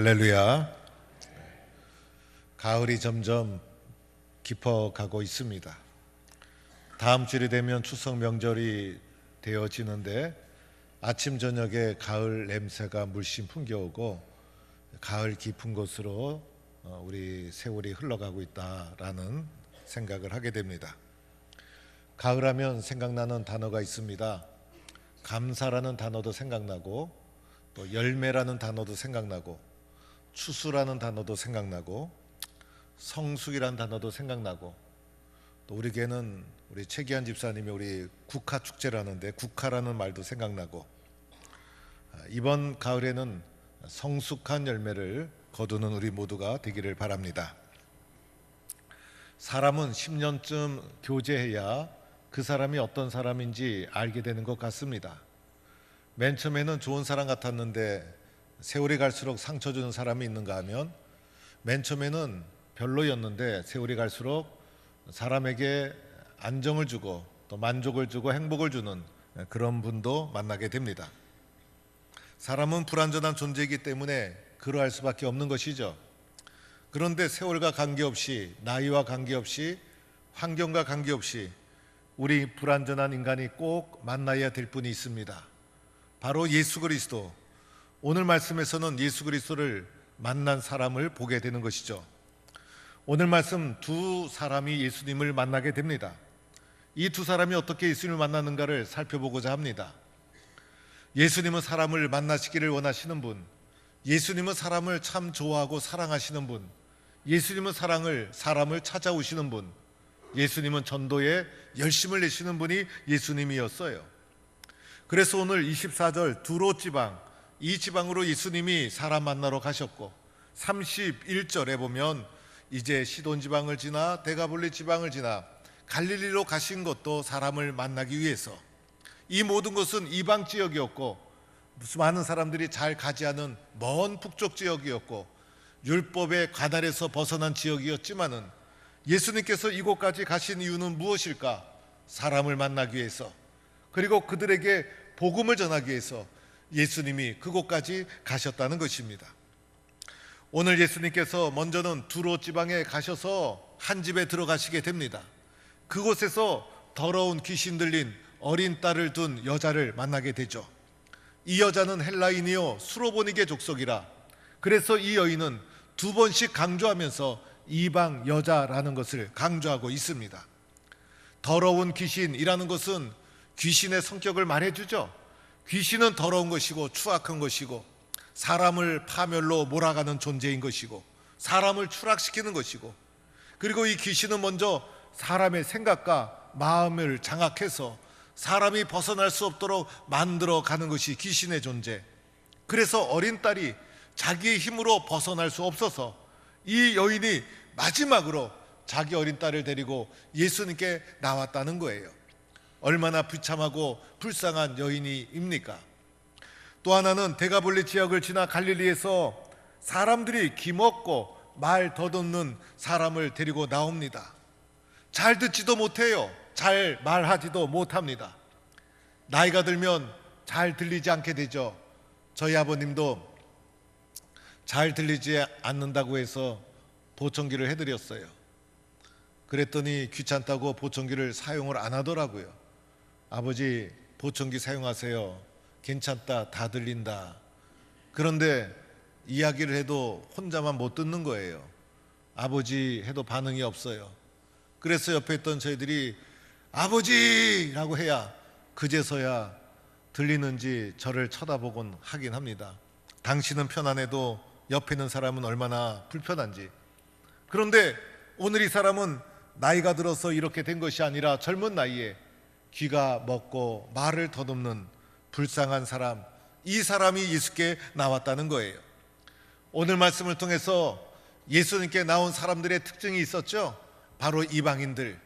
할렐루야. 가을이 점점 깊어가고 있습니다. 다음 주일이 되면 추석 명절이 되어지는데 아침 저녁에 가을 냄새가 물씬 풍겨오고 가을 깊은 곳으로 어, 우리 세월이 흘러가고 있다라는 생각을 하게 됩니다. 가을하면 생각나는 단어가 있습니다. 감사라는 단어도 생각나고 또 열매라는 단어도 생각나고 추수라는 단어도 생각나고 성숙이라는 단어도 생각나고 또 우리에게는 우리 최기한 집사님이 우리 국화 축제라는데 국화라는 말도 생각나고 아, 이번 가을에는 성숙한 열매를 거두는 우리 모두가 되기를 바랍니다. 사람은 10년쯤 교제해야 그 사람이 어떤 사람인지 알게 되는 것 같습니다. 맨 처음에는 좋은 사람 같았는데 세월이 갈수록 상처 주는 사람이 있는가 하면 맨 처음에는 별로였는데 세월이 갈수록 사람에게 안정을 주고 또 만족을 주고 행복을 주는 그런 분도 만나게 됩니다. 사람은 불완전한 존재이기 때문에 그러할 수밖에 없는 것이죠. 그런데 세월과 관계없이 나이와 관계없이 환경과 관계없이 우리 불완전한 인간이 꼭 만나야 될 분이 있습니다. 바로 예수 그리스도. 오늘 말씀에서는 예수 그리스도를 만난 사람을 보게 되는 것이죠. 오늘 말씀 두 사람이 예수님을 만나게 됩니다. 이 두 사람이 어떻게 예수님을 만났는가를 살펴보고자 합니다. 예수님은 사람을 만나시기를 원하시는 분, 예수님은 사람을 참 좋아하고 사랑하시는 분, 예수님은 사랑을 사람을 찾아오시는 분, 예수님은 전도에 열심을 내시는 분이 예수님이었어요. 그래서 오늘 24절 두로 지방 이 지방으로 예수님이 사람 만나러 가셨고 31절에 보면 이제 시돈 지방을 지나 데가볼리 지방을 지나 갈릴리로 가신 것도 사람을 만나기 위해서 이 모든 것은 이방 지역이었고 무슨 많은 사람들이 잘 가지 않은 먼 북쪽 지역이었고 율법의 관할에서 벗어난 지역이었지만은 예수님께서 이곳까지 가신 이유는 무엇일까? 사람을 만나기 위해서 그리고 그들에게 복음을 전하기 위해서 예수님이 그곳까지 가셨다는 것입니다. 오늘 예수님께서 먼저는 두로 지방에 가셔서 한 집에 들어가시게 됩니다. 그곳에서 더러운 귀신 들린 어린 딸을 둔 여자를 만나게 되죠. 이 여자는 헬라인이요 수로보니게 족속이라 그래서 이 여인은 두 번씩 강조하면서 이방 여자라는 것을 강조하고 있습니다. 더러운 귀신이라는 것은 귀신의 성격을 말해주죠. 귀신은 더러운 것이고 추악한 것이고 사람을 파멸로 몰아가는 존재인 것이고 사람을 추락시키는 것이고 그리고 이 귀신은 먼저 사람의 생각과 마음을 장악해서 사람이 벗어날 수 없도록 만들어 가는 것이 귀신의 존재. 그래서 어린 딸이 자기의 힘으로 벗어날 수 없어서 이 여인이 마지막으로 자기 어린 딸을 데리고 예수님께 나왔다는 거예요. 얼마나 비참하고 불쌍한 여인이입니까? 또 하나는 대가볼리 지역을 지나 갈릴리에서 사람들이 기먹고 말 더듬는 사람을 데리고 나옵니다. 잘 듣지도 못해요. 잘 말하지도 못합니다. 나이가 들면 잘 들리지 않게 되죠. 저희 아버님도 잘 들리지 않는다고 해서 보청기를 해드렸어요. 그랬더니 귀찮다고 보청기를 사용을 안 하더라고요. 아버지 보청기 사용하세요. 괜찮다. 다 들린다. 그런데 이야기를 해도 혼자만 못 듣는 거예요. 아버지 해도 반응이 없어요. 그래서 옆에 있던 저희들이 아버지라고 해야 그제서야 들리는지 저를 쳐다보곤 하긴 합니다. 당신은 편안해도 옆에 있는 사람은 얼마나 불편한지. 그런데 오늘 이 사람은 나이가 들어서 이렇게 된 것이 아니라 젊은 나이에 귀가 먹고 말을 더듬는 불쌍한 사람, 이 사람이 예수께 나왔다는 거예요. 오늘 말씀을 통해서 예수님께 나온 사람들의 특징이 있었죠. 바로 이방인들.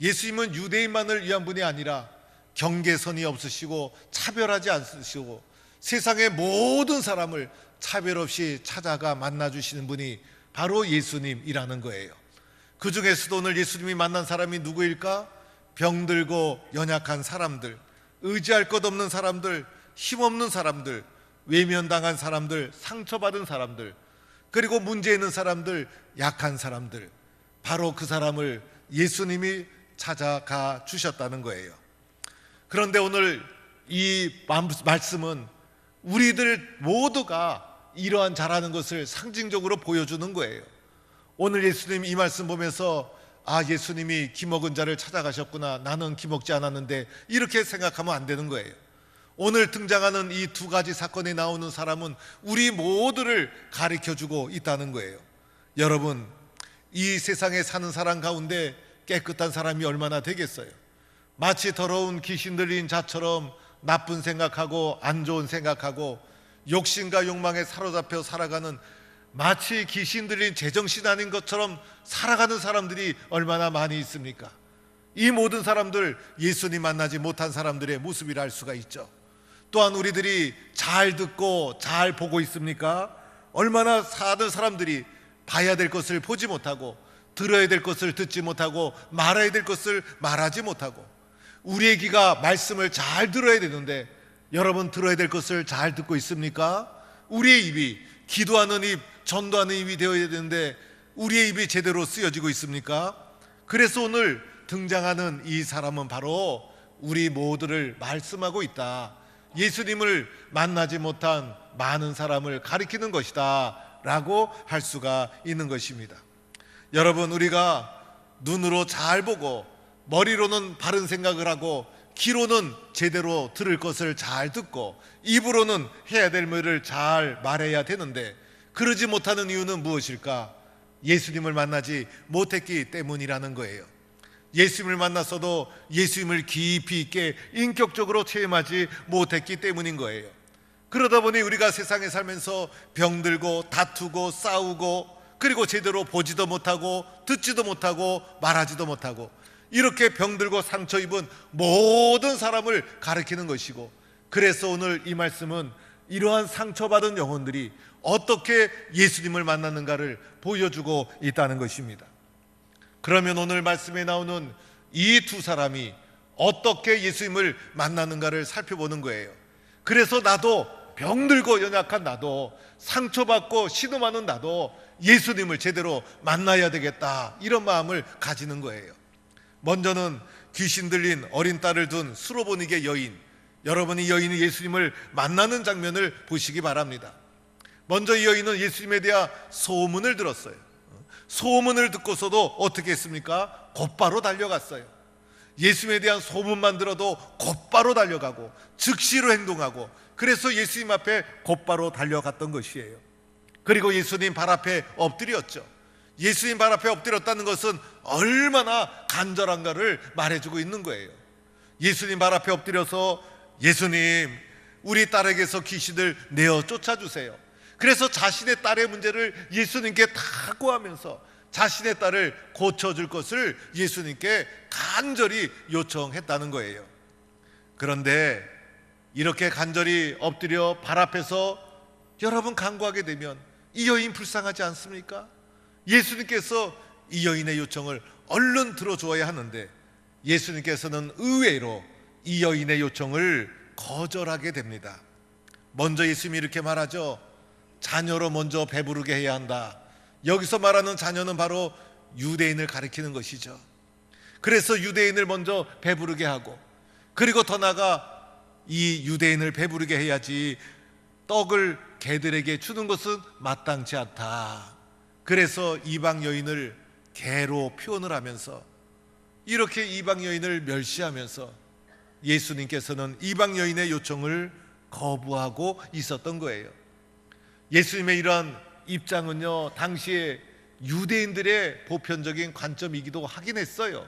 예수님은 유대인만을 위한 분이 아니라 경계선이 없으시고 차별하지 않으시고 세상의 모든 사람을 차별 없이 찾아가 만나 주시는 분이 바로 예수님이라는 거예요. 그 중에서도 오늘 예수님이 만난 사람이 누구일까? 병들고 연약한 사람들, 의지할 것 없는 사람들, 힘없는 사람들, 외면당한 사람들, 상처받은 사람들, 그리고 문제 있는 사람들, 약한 사람들, 바로 그 사람을 예수님이 찾아가 주셨다는 거예요. 그런데 오늘 이 말씀은 우리들 모두가 이러한 잘하는 것을 상징적으로 보여주는 거예요. 오늘 예수님 이 말씀 보면서 아, 예수님이 기먹은 자를 찾아가셨구나. 나는 기먹지 않았는데 이렇게 생각하면 안 되는 거예요. 오늘 등장하는 이 두 가지 사건에 나오는 사람은 우리 모두를 가리켜 주고 있다는 거예요. 여러분, 이 세상에 사는 사람 가운데 깨끗한 사람이 얼마나 되겠어요? 마치 더러운 귀신 들린 자처럼 나쁜 생각하고 안 좋은 생각하고 욕심과 욕망에 사로잡혀 살아가는 마치 귀신 들린 제정신 아닌 것처럼 살아가는 사람들이 얼마나 많이 있습니까? 이 모든 사람들 예수님 만나지 못한 사람들의 모습이라 할 수가 있죠. 또한 우리들이 잘 듣고 잘 보고 있습니까? 얼마나 사는 사람들이 봐야 될 것을 보지 못하고 들어야 될 것을 듣지 못하고 말해야 될 것을 말하지 못하고 우리의 귀가 말씀을 잘 들어야 되는데 여러분 들어야 될 것을 잘 듣고 있습니까? 우리의 입이 기도하는 입, 전도하는 입이 되어야 되는데 우리의 입이 제대로 쓰여지고 있습니까? 그래서 오늘 등장하는 이 사람은 바로 우리 모두를 말씀하고 있다. 예수님을 만나지 못한 많은 사람을 가리키는 것이다. 라고 할 수가 있는 것입니다. 여러분, 우리가 눈으로 잘 보고 머리로는 바른 생각을 하고 귀로는 제대로 들을 것을 잘 듣고 입으로는 해야 될 말을 잘 말해야 되는데 그러지 못하는 이유는 무엇일까? 예수님을 만나지 못했기 때문이라는 거예요. 예수님을 만났어도 예수님을 깊이 있게 인격적으로 체험하지 못했기 때문인 거예요. 그러다 보니 우리가 세상에 살면서 병들고 다투고 싸우고 그리고 제대로 보지도 못하고 듣지도 못하고 말하지도 못하고 이렇게 병들고 상처 입은 모든 사람을 가리키는 것이고 그래서 오늘 이 말씀은 이러한 상처받은 영혼들이 어떻게 예수님을 만났는가를 보여주고 있다는 것입니다. 그러면 오늘 말씀에 나오는 이 두 사람이 어떻게 예수님을 만나는가를 살펴보는 거예요. 그래서 나도 병들고 연약한 나도 상처받고 신음하는 나도 예수님을 제대로 만나야 되겠다. 이런 마음을 가지는 거예요. 먼저는 귀신 들린 어린 딸을 둔 수로보니게 여인. 여러분이 여인이 예수님을 만나는 장면을 보시기 바랍니다. 먼저 이 여인은 예수님에 대한 소문을 들었어요. 소문을 듣고서도 어떻게 했습니까? 곧바로 달려갔어요. 예수님에 대한 소문만 들어도 곧바로 달려가고 즉시로 행동하고 그래서 예수님 앞에 곧바로 달려갔던 것이에요. 그리고 예수님 발 앞에 엎드렸죠. 예수님 발 앞에 엎드렸다는 것은 얼마나 간절한가를 말해주고 있는 거예요. 예수님 발 앞에 엎드려서 예수님, 우리 딸에게서 귀신을 내어 쫓아주세요. 그래서 자신의 딸의 문제를 예수님께 다 구하면서 자신의 딸을 고쳐줄 것을 예수님께 간절히 요청했다는 거예요. 그런데 이렇게 간절히 엎드려 발 앞에서 여러분 간구하게 되면 이 여인 불쌍하지 않습니까? 예수님께서 이 여인의 요청을 얼른 들어주어야 하는데 예수님께서는 의외로 이 여인의 요청을 거절하게 됩니다. 먼저 예수님이 이렇게 말하죠. 자녀로 먼저 배부르게 해야 한다. 여기서 말하는 자녀는 바로 유대인을 가리키는 것이죠. 그래서 유대인을 먼저 배부르게 하고 그리고 더 나가 이 유대인을 배부르게 해야지 떡을 개들에게 주는 것은 마땅치 않다. 그래서 이방 여인을 개로 표현을 하면서 이렇게 이방 여인을 멸시하면서 예수님께서는 이방 여인의 요청을 거부하고 있었던 거예요. 예수님의 이러한 입장은요, 당시에 유대인들의 보편적인 관점이기도 하긴 했어요.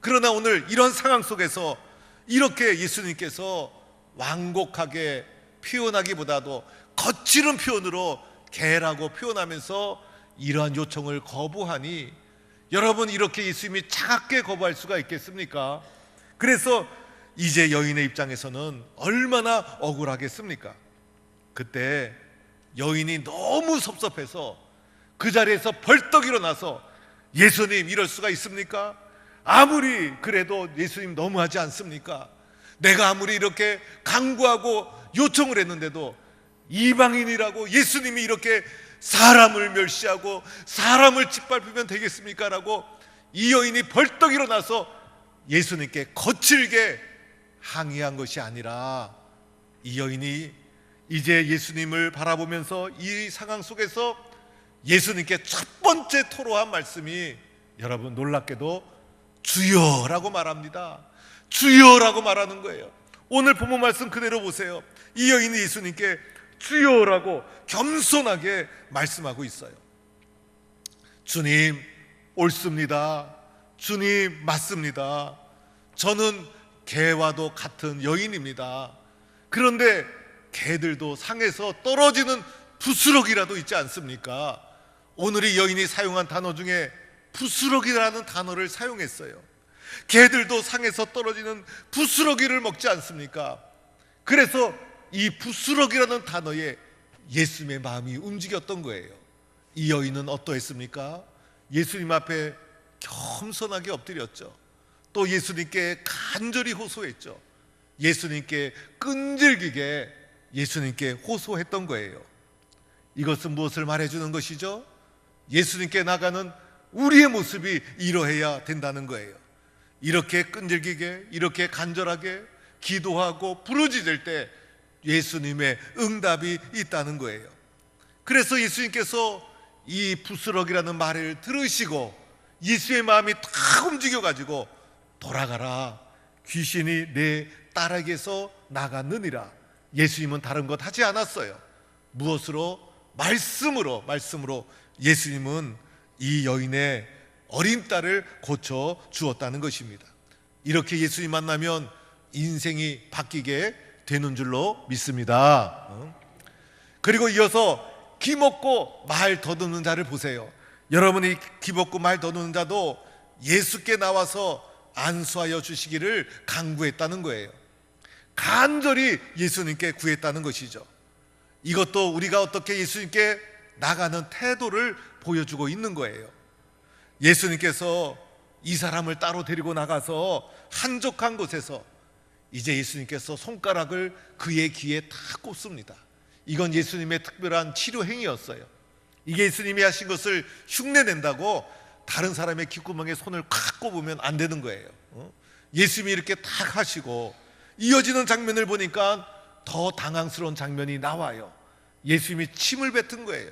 그러나 오늘 이런 상황 속에서 이렇게 예수님께서 완곡하게 표현하기보다도 거칠은 표현으로 개라고 표현하면서 이러한 요청을 거부하니 여러분 이렇게 예수님이 차갑게 거부할 수가 있겠습니까? 그래서 이제 여인의 입장에서는 얼마나 억울하겠습니까? 그때 여인이 너무 섭섭해서 그 자리에서 벌떡 일어나서 예수님 이럴 수가 있습니까? 아무리 그래도 예수님 너무하지 않습니까? 내가 아무리 이렇게 강구하고 요청을 했는데도 이방인이라고 예수님이 이렇게 사람을 멸시하고 사람을 짓밟으면 되겠습니까? 라고 이 여인이 벌떡 일어나서 예수님께 거칠게 항의한 것이 아니라 이 여인이 이제 예수님을 바라보면서 이 상황 속에서 예수님께 첫 번째 토로한 말씀이 여러분 놀랍게도 주여라고 말합니다. 주여라고 말하는 거예요. 오늘 본문 말씀 그대로 보세요. 이 여인이 예수님께 주여라고 겸손하게 말씀하고 있어요. 주님, 옳습니다. 주님, 맞습니다. 저는 개와도 같은 여인입니다. 그런데 개들도 상에서 떨어지는 부스럭이라도 있지 않습니까? 오늘 이 여인이 사용한 단어 중에 부스럭이라는 단어를 사용했어요. 개들도 상에서 떨어지는 부스러기를 먹지 않습니까? 그래서 이 부스러기라는 단어에 예수님의 마음이 움직였던 거예요. 이 여인은 어떠했습니까? 예수님 앞에 겸손하게 엎드렸죠. 또 예수님께 간절히 호소했죠. 예수님께 끈질기게 예수님께 호소했던 거예요. 이것은 무엇을 말해주는 것이죠? 예수님께 나가는 우리의 모습이 이러해야 된다는 거예요. 이렇게 끈질기게, 이렇게 간절하게 기도하고 부르짖을 때 예수님의 응답이 있다는 거예요. 그래서 예수님께서 이 부스럭이라는 말을 들으시고 예수의 마음이 탁 움직여가지고 돌아가라. 귀신이 내 딸에게서 나갔느니라. 예수님은 다른 것 하지 않았어요. 무엇으로? 말씀으로, 말씀으로 예수님은 이 여인의 어린 딸을 고쳐 주었다는 것입니다. 이렇게 예수님 만나면 인생이 바뀌게 되는 줄로 믿습니다. 어? 그리고 이어서 기 먹고 말 더듬는 자를 보세요. 여러분이 기 먹고 말 더듬는 자도 예수께 나와서 안수하여 주시기를 강구했다는 거예요. 간절히 예수님께 구했다는 것이죠. 이것도 우리가 어떻게 예수님께 나가는 태도를 보여주고 있는 거예요. 예수님께서 이 사람을 따로 데리고 나가서 한적한 곳에서 이제 예수님께서 손가락을 그의 귀에 다 꼽습니다. 이건 예수님의 특별한 치료 행위였어요. 이게 예수님이 하신 것을 흉내낸다고 다른 사람의 귓구멍에 손을 콱 꼽으면 안 되는 거예요. 어? 예수님이 이렇게 탁 하시고 이어지는 장면을 보니까 더 당황스러운 장면이 나와요. 예수님이 침을 뱉은 거예요.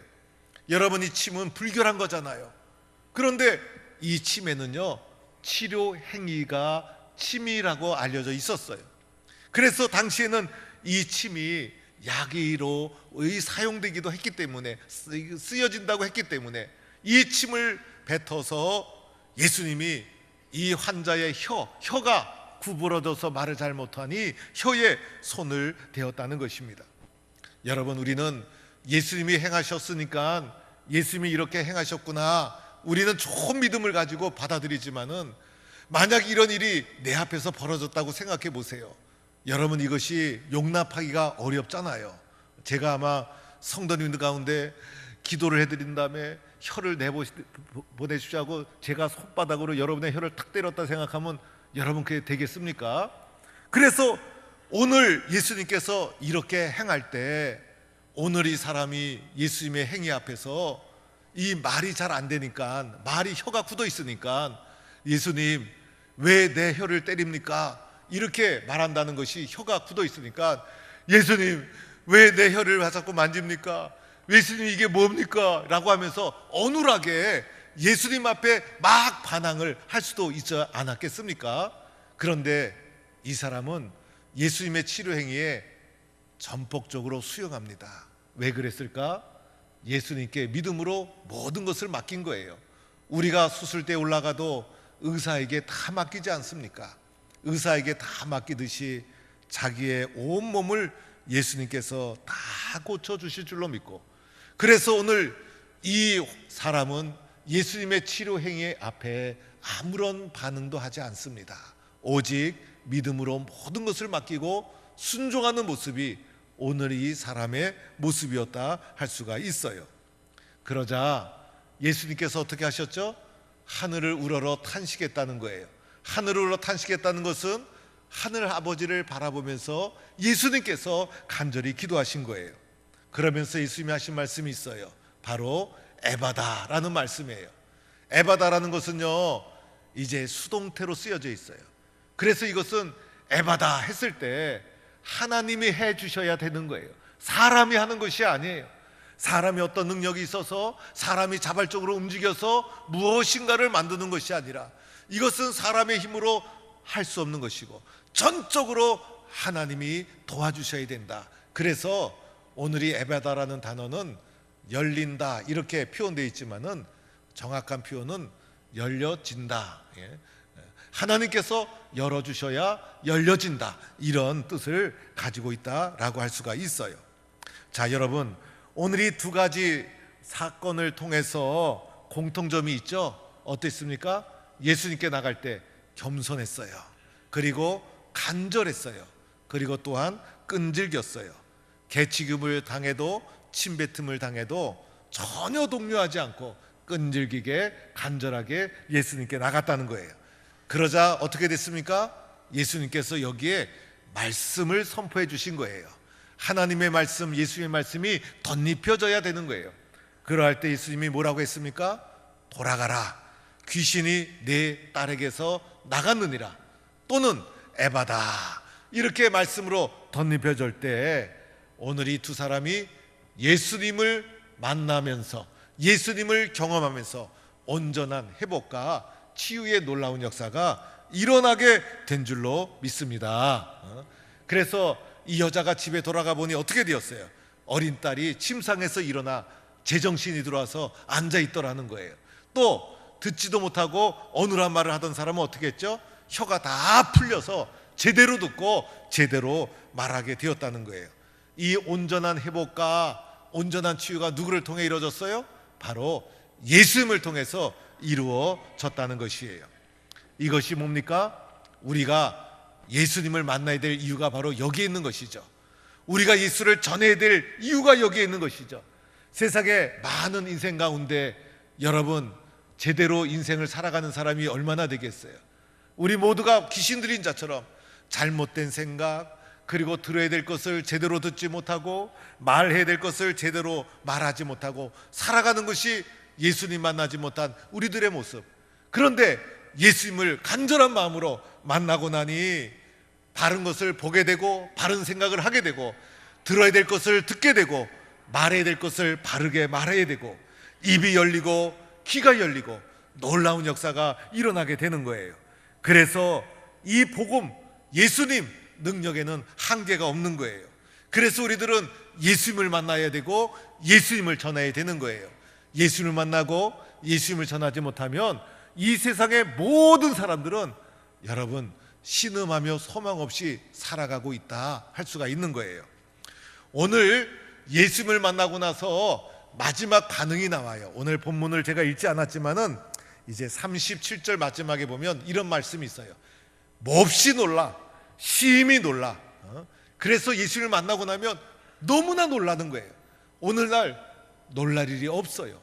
여러분 이 침은 불결한 거잖아요. 그런데 이 침에는요 치료 행위가 침이라고 알려져 있었어요. 그래서 당시에는 이 침이 약의로 사용되기도 했기 때문에 쓰여진다고 했기 때문에 이 침을 뱉어서 예수님이 이 환자의 혀, 혀가 구부러져서 말을 잘 못하니 혀에 손을 대었다는 것입니다. 여러분 우리는 예수님이 행하셨으니까 예수님이 이렇게 행하셨구나. 우리는 좋은 믿음을 가지고 받아들이지만은 만약 이런 일이 내 앞에서 벌어졌다고 생각해 보세요. 여러분 이것이 용납하기가 어렵잖아요. 제가 아마 성도님들 가운데 기도를 해드린 다음에 혀를 내보내십시오 하고 제가 손바닥으로 여러분의 혀를 탁 때렸다 생각하면 여러분 그게 되겠습니까? 그래서 오늘 예수님께서 이렇게 행할 때 오늘 이 사람이 예수님의 행위 앞에서 이 말이 잘 안 되니까 말이 혀가 굳어 있으니까 예수님 왜 내 혀를 때립니까? 이렇게 말한다는 것이 혀가 굳어 있으니까 예수님 왜 내 혀를 자꾸 만집니까? 예수님 이게 뭡니까? 라고 하면서 어눌하게 예수님 앞에 막 반항을 할 수도 있지 않았겠습니까? 그런데 이 사람은 예수님의 치료 행위에 전폭적으로 수용합니다. 왜 그랬을까? 예수님께 믿음으로 모든 것을 맡긴 거예요. 우리가 수술대에 올라가도 의사에게 다 맡기지 않습니까? 의사에게 다 맡기듯이 자기의 온 몸을 예수님께서 다 고쳐 주실 줄로 믿고 그래서 오늘 이 사람은 예수님의 치료 행위 앞에 아무런 반응도 하지 않습니다. 오직 믿음으로 모든 것을 맡기고 순종하는 모습이 오늘 이 사람의 모습이었다 할 수가 있어요. 그러자 예수님께서 어떻게 하셨죠? 하늘을 우러러 탄식했다는 거예요. 하늘을 우러러 탄식했다는 것은 하늘 아버지를 바라보면서 예수님께서 간절히 기도하신 거예요. 그러면서 예수님이 하신 말씀이 있어요. 바로 에바다라는 말씀이에요. 에바다라는 것은요, 이제 수동태로 쓰여져 있어요. 그래서 이것은 에바다 했을 때 하나님이 해 주셔야 되는 거예요. 사람이 하는 것이 아니에요. 사람이 어떤 능력이 있어서 사람이 자발적으로 움직여서 무엇인가를 만드는 것이 아니라 이것은 사람의 힘으로 할 수 없는 것이고 전적으로 하나님이 도와주셔야 된다. 그래서 오늘 이 에바다라는 단어는 열린다 이렇게 표현되어 있지만은 정확한 표현은 열려진다. 예. 하나님께서 열어주셔야 열려진다. 이런 뜻을 가지고 있다라고 할 수가 있어요. 자, 여러분, 오늘 이 두 가지 사건을 통해서 공통점이 있죠? 어땠습니까? 예수님께 나갈 때 겸손했어요. 그리고 간절했어요. 그리고 또한 끈질겼어요. 개취급을 당해도 침뱉음을 당해도 전혀 동요하지 않고 끈질기게 간절하게 예수님께 나갔다는 거예요. 그러자 어떻게 됐습니까? 예수님께서 여기에 말씀을 선포해 주신 거예요. 하나님의 말씀, 예수님의 말씀이 덧입혀져야 되는 거예요. 그러할 때 예수님이 뭐라고 했습니까? 돌아가라. 귀신이 내 딸에게서 나갔느니라. 또는 에바다. 이렇게 말씀으로 덧입혀질 때 오늘 이 두 사람이 예수님을 만나면서 예수님을 경험하면서 온전한 회복과 치유의 놀라운 역사가 일어나게 된 줄로 믿습니다. 어? 그래서 이 여자가 집에 돌아가 보니 어떻게 되었어요? 어린 딸이 침상에서 일어나 제정신이 들어와서 앉아 있더라는 거예요. 또 듣지도 못하고 어눌한 말을 하던 사람은 어떻게 했죠? 혀가 다 풀려서 제대로 듣고 제대로 말하게 되었다는 거예요. 이 온전한 회복과 온전한 치유가 누구를 통해 이루어졌어요? 바로 예수님을 통해서 이루어졌다는 것이에요. 이것이 뭡니까? 우리가 예수님을 만나야 될 이유가 바로 여기에 있는 것이죠. 우리가 예수를 전해야 될 이유가 여기에 있는 것이죠. 세상에 많은 인생 가운데 여러분 제대로 인생을 살아가는 사람이 얼마나 되겠어요? 우리 모두가 귀신 들린 자처럼 잘못된 생각 그리고 들어야 될 것을 제대로 듣지 못하고 말해야 될 것을 제대로 말하지 못하고 살아가는 것이 예수님 만나지 못한 우리들의 모습. 그런데 예수님을 간절한 마음으로 만나고 나니 바른 것을 보게 되고 바른 생각을 하게 되고 들어야 될 것을 듣게 되고 말해야 될 것을 바르게 말해야 되고 입이 열리고 귀가 열리고 놀라운 역사가 일어나게 되는 거예요. 그래서 이 복음 예수님 능력에는 한계가 없는 거예요. 그래서 우리들은 예수님을 만나야 되고 예수님을 전해야 되는 거예요. 예수님을 만나고 예수님을 전하지 못하면 이 세상의 모든 사람들은 여러분 신음하며 소망 없이 살아가고 있다 할 수가 있는 거예요. 오늘 예수님을 만나고 나서 마지막 반응이 나와요. 오늘 본문을 제가 읽지 않았지만은 이제 37절 마지막에 보면 이런 말씀이 있어요. 몹시 놀라, 심히 놀라. 어? 그래서 예수를 만나고 나면 너무나 놀라는 거예요. 오늘날 놀랄 일이 없어요.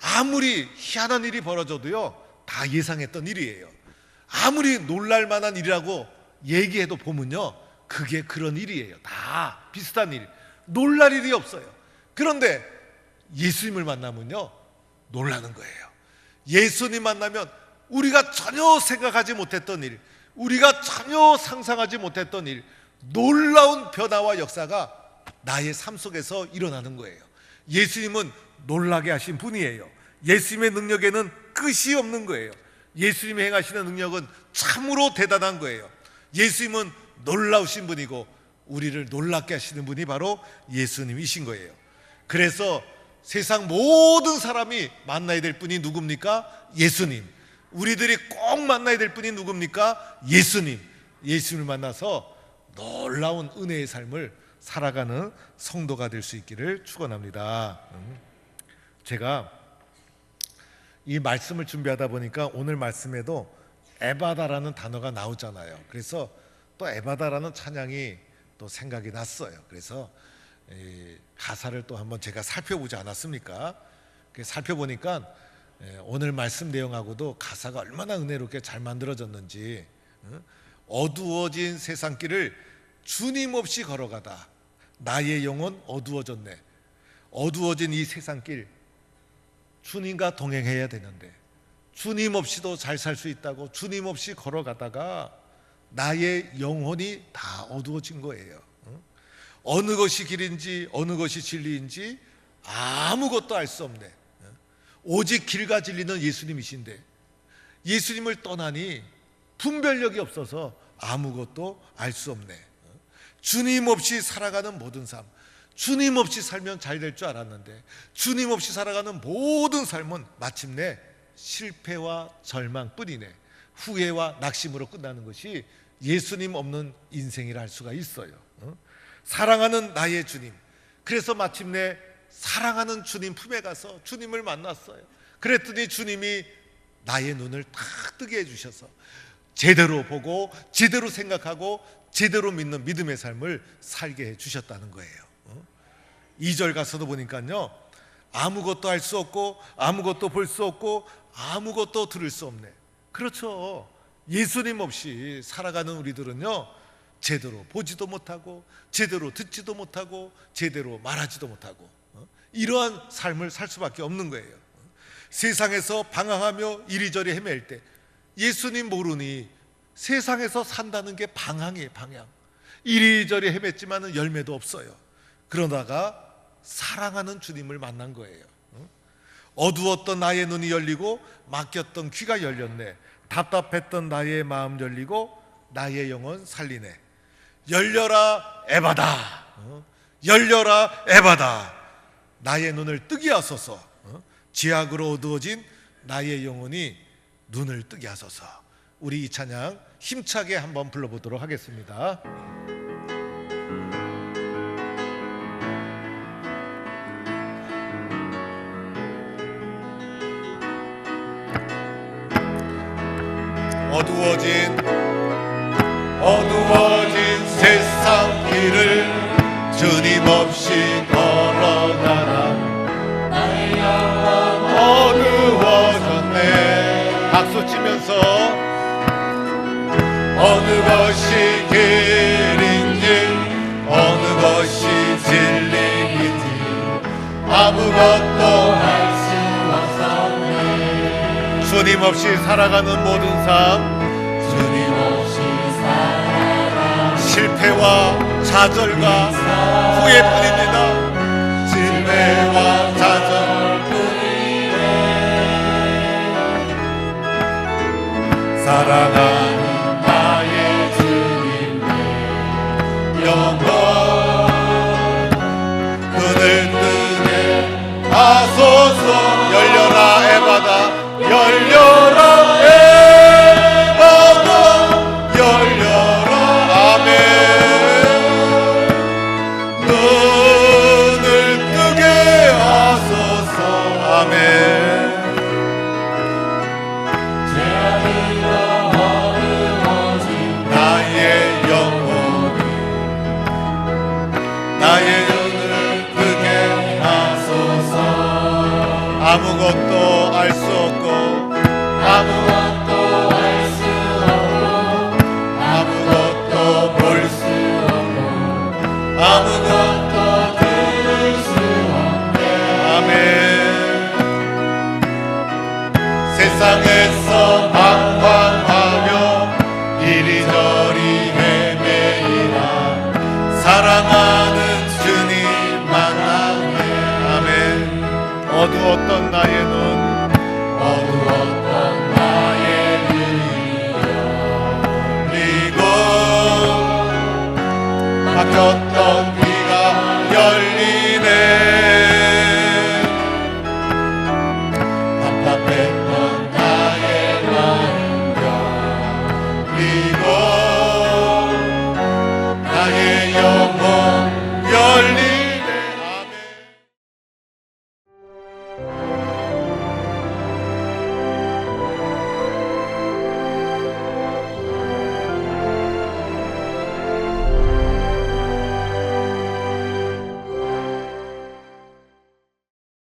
아무리 희한한 일이 벌어져도요, 다 예상했던 일이에요. 아무리 놀랄 만한 일이라고 얘기해도 보면요, 그게 그런 일이에요. 다 비슷한 일. 놀랄 일이 없어요. 그런데 예수님을 만나면요, 놀라는 거예요. 예수님 만나면 우리가 전혀 생각하지 못했던 일, 우리가 전혀 상상하지 못했던 일, 놀라운 변화와 역사가 나의 삶 속에서 일어나는 거예요. 예수님은 놀라게 하신 분이에요. 예수님의 능력에는 끝이 없는 거예요. 예수님이 행하시는 능력은 참으로 대단한 거예요. 예수님은 놀라우신 분이고 우리를 놀랍게 하시는 분이 바로 예수님이신 거예요. 그래서 세상 모든 사람이 만나야 될 분이 누굽니까? 예수님. 우리들이 꼭 만나야 될 분이 누굽니까? 예수님. 예수님을 만나서 놀라운 은혜의 삶을 살아가는 성도가 될 수 있기를 축원합니다. 음. 제가 이 말씀을 준비하다 보니까 오늘 말씀에도 에바다라는 단어가 나오잖아요. 그래서 또 에바다라는 찬양이 또 생각이 났어요. 그래서 이 가사를 또 한번 제가 살펴보지 않았습니까? 그 살펴보니까 예, 오늘 말씀 내용하고도 가사가 얼마나 은혜롭게 잘 만들어졌는지 어? 어두워진 세상길을 주님 없이 걸어가다 나의 영혼 어두워졌네 어두워진 이 세상길 주님과 동행해야 되는데 주님 없이도 잘 살 수 있다고 주님 없이 걸어가다가 나의 영혼이 다 어두워진 거예요. 응? 어느 것이 길인지 어느 것이 진리인지 아무것도 알 수 없네. 응? 오직 길과 진리는 예수님이신데 예수님을 떠나니 분별력이 없어서 아무것도 알 수 없네. 응? 주님 없이 살아가는 모든 삶, 주님 없이 살면 잘 될 줄 알았는데 주님 없이 살아가는 모든 삶은 마침내 실패와 절망뿐이네. 후회와 낙심으로 끝나는 것이 예수님 없는 인생이라 할 수가 있어요. 어? 사랑하는 나의 주님. 그래서 마침내 사랑하는 주님 품에 가서 주님을 만났어요. 그랬더니 주님이 나의 눈을 탁 뜨게 해주셔서 제대로 보고 제대로 생각하고 제대로 믿는 믿음의 삶을 살게 해주셨다는 거예요. 어? 2절 가서도 보니까요. 아무것도 할 수 없고 아무것도 볼 수 없고 아무것도 들을 수 없네. 그렇죠. 예수님 없이 살아가는 우리들은요. 제대로 보지도 못하고 제대로 듣지도 못하고 제대로 말하지도 못하고 어? 이러한 삶을 살 수밖에 없는 거예요. 세상에서 방황하며 이리저리 헤맬 때 예수님 모르니 세상에서 산다는 게 방황이에요, 방향. 이리저리 헤맸지만은 열매도 없어요. 그러다가 사랑하는 주님을 만난 거예요. 어? 어두웠던 나의 눈이 열리고 막혔던 귀가 열렸네. 답답했던 나의 마음 열리고 나의 영혼 살리네. 열려라 에바다. 어? 열려라 에바다. 나의 눈을 뜨게 하소서. 어? 지약으로 어두워진 나의 영혼이 눈을 뜨게 하소서. 우리 이 찬양 힘차게 한번 불러보도록 하겠습니다. 어두워진 어두워진 세상 길을 주님 없이 걸 어느 것이 길인지 어느 것이 진리인지 아무것도 할수 없었네 주님 없이 살아가는 모든 삶 주님 없이 살아가 실패와 좌절과 후회뿐입니다. 실패와 좌절. 사랑하 뜨 어두웠던 나의 눈